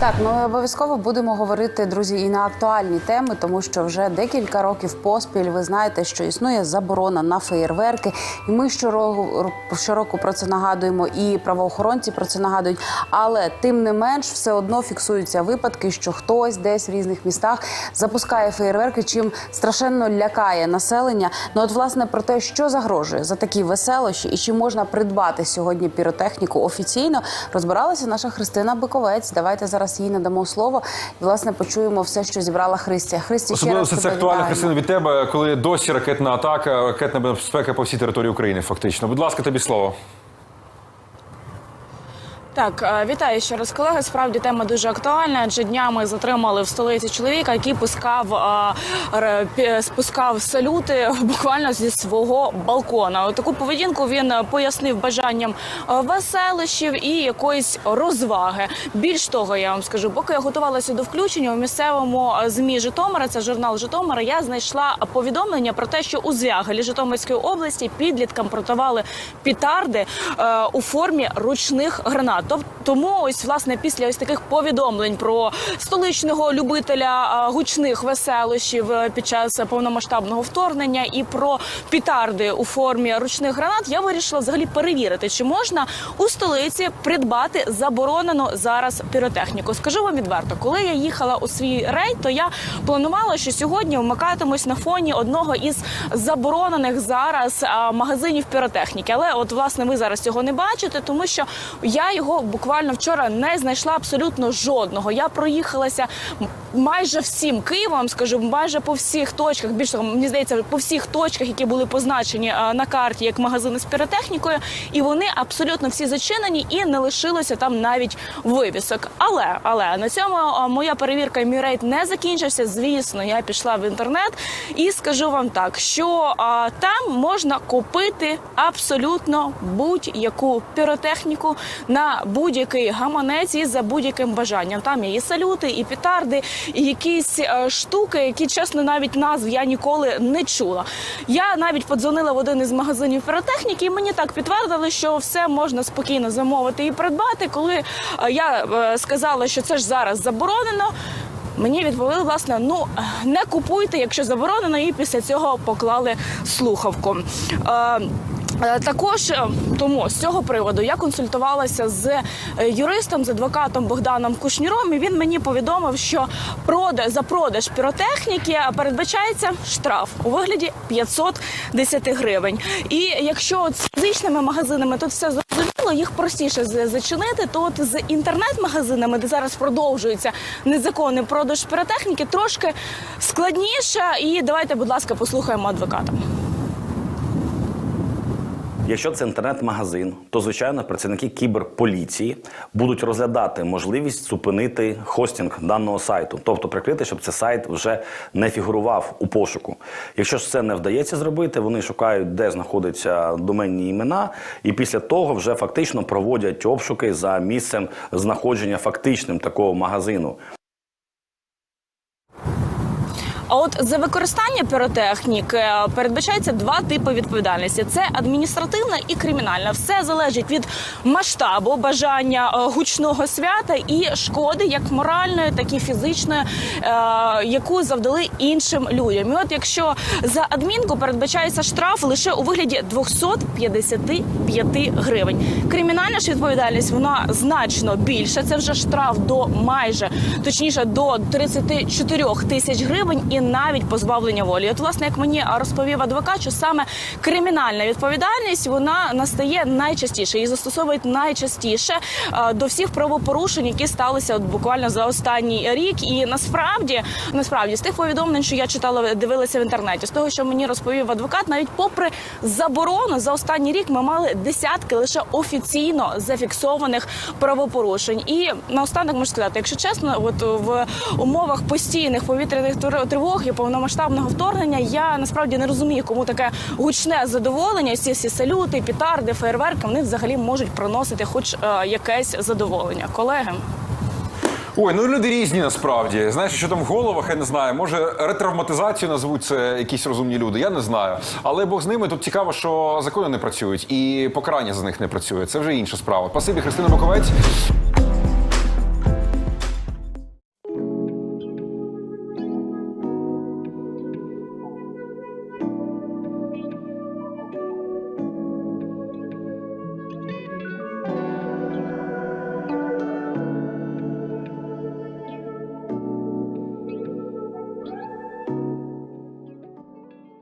Так, ми обов'язково будемо говорити, друзі, і на актуальні теми, тому що вже декілька років поспіль ви знаєте, що існує заборона на феєрверки, і ми щороку, щороку про це нагадуємо, і правоохоронці про це нагадують. Але тим не менш, все одно фіксуються випадки, що хтось десь в різних містах запускає феєрверки, чим страшенно лякає населення. Ну от власне про те, що загрожує за такі веселощі, і чи можна придбати сьогодні піротехніку офіційно, розбиралася наша Христина Биковець. Давайте зараз їй надамо слово і власне почуємо все, що зібрала Христя. Христі ще Особливо раз це актуально. Христина, від тебе, коли досі ракетна атака, ракетна безпека по всій території України, фактично. Будь ласка, тобі слово. Так, е, вітаю ще раз, колеги. Справді тема дуже актуальна. Адже днями затримали в столиці чоловіка, який пускав е, спускав салюти буквально зі свого балкона. Таку поведінку він пояснив бажанням е, веселищів і якоїсь розваги. Більш того, я вам скажу, поки я готувалася до включення у місцевому змі Житомира, це журнал Житомира. Я знайшла повідомлення про те, що у Звягелі Житомирської області підліткам продавали пітарди у формі ручних гранат. Тоб- Тому ось власне після ось таких повідомлень про столичного любителя гучних веселощів е, під час повномасштабного вторгнення і про пітарди у формі ручних гранат, я вирішила взагалі перевірити, чи можна у столиці придбати заборонену зараз піротехніку. Скажу вам відверто, коли я їхала у свій рейд, то я планувала, що сьогодні вмикатимусь на фоні одного із заборонених зараз магазинів піротехніки. Але от власне ви зараз цього не бачите, тому що я його буквально вчора не знайшла абсолютно жодного. Я проїхалася майже всім Києвом, скажу, майже по всіх точках. Більше того, мені здається, по всіх точках, які були позначені на карті як магазини з піротехнікою, і вони абсолютно всі зачинені і не лишилося там навіть вивісок. Але але на цьому моя перевірка рейд не закінчився. Звісно, я пішла в інтернет і скажу вам так, що а, там можна купити абсолютно будь-яку піротехніку на будь-який гаманець і за будь-яким бажанням. Там є і салюти, і петарди, і якісь е, штуки, які чесно навіть назв я ніколи не чула. Я навіть подзвонила в один із магазинів піротехніки, і мені так підтвердили, що все можна спокійно замовити і придбати. Коли е, я е, сказала, що це ж зараз заборонено. Мені відповіли, власне, ну не купуйте, якщо заборонено, і після цього поклали слухавку. Також е, тому з цього приводу я консультувалася з е, юристом, з адвокатом Богданом Кушніром. І він мені повідомив, що прода за продаж піротехніки передбачається штраф у вигляді 510 гривень. І якщо з фізичними магазинами тут все зрозуміло, їх простіше зачинити, то от з інтернет-магазинами, де зараз продовжується незаконний продаж піротехніки, трошки складніше. І давайте, будь ласка, послухаємо адвоката. Якщо це інтернет-магазин, то звичайно працівники кіберполіції будуть розглядати можливість зупинити хостинг даного сайту, тобто прикрити, щоб цей сайт вже не фігурував у пошуку. Якщо ж це не вдається зробити, вони шукають, де знаходяться доменні імена, і після того вже фактично проводять обшуки за місцем знаходження фактичним такого магазину. А от за використання піротехніки е, передбачається два типи відповідальності: це адміністративна і кримінальна. Все залежить від масштабу бажання е, гучного свята і шкоди, як моральної, так і фізичної, е, яку завдали іншим людям. І от якщо за адмінку передбачається штраф лише у вигляді 255 гривень. Кримінальна ж відповідальність вона значно більша. Це вже штраф до майже точніше до 34 тисяч гривень і навіть позбавлення волі. От, власне, як мені розповів адвокат, що саме кримінальна відповідальність вона настає найчастіше і застосовують найчастіше е, до всіх правопорушень, які сталися от буквально за останній рік. І насправді, насправді, з тих повідомлень, що я читала, дивилася в інтернеті, з того, що мені розповів адвокат, навіть попри заборону за останній рік ми мали десятки лише офіційно зафіксованих правопорушень. І наостанок можу сказати, якщо чесно, от в умовах постійних повітряних тр- тривог і повномасштабного вторгнення я насправді не розумію, кому таке гучне задоволення. Ці всі салюти, пітарди, фейерверки вони взагалі можуть приносити хоч е, якесь задоволення. Колеги. Ой, ну люди різні насправді. Знаєш, що там в головах, я не знаю. Може, ретравматизацію назвуть це якісь розумні люди, я не знаю. Але Бог з ними тут цікаво, що закони не працюють і покарання за них не працює. Це вже інша справа. Спасибі, Христина Маковець.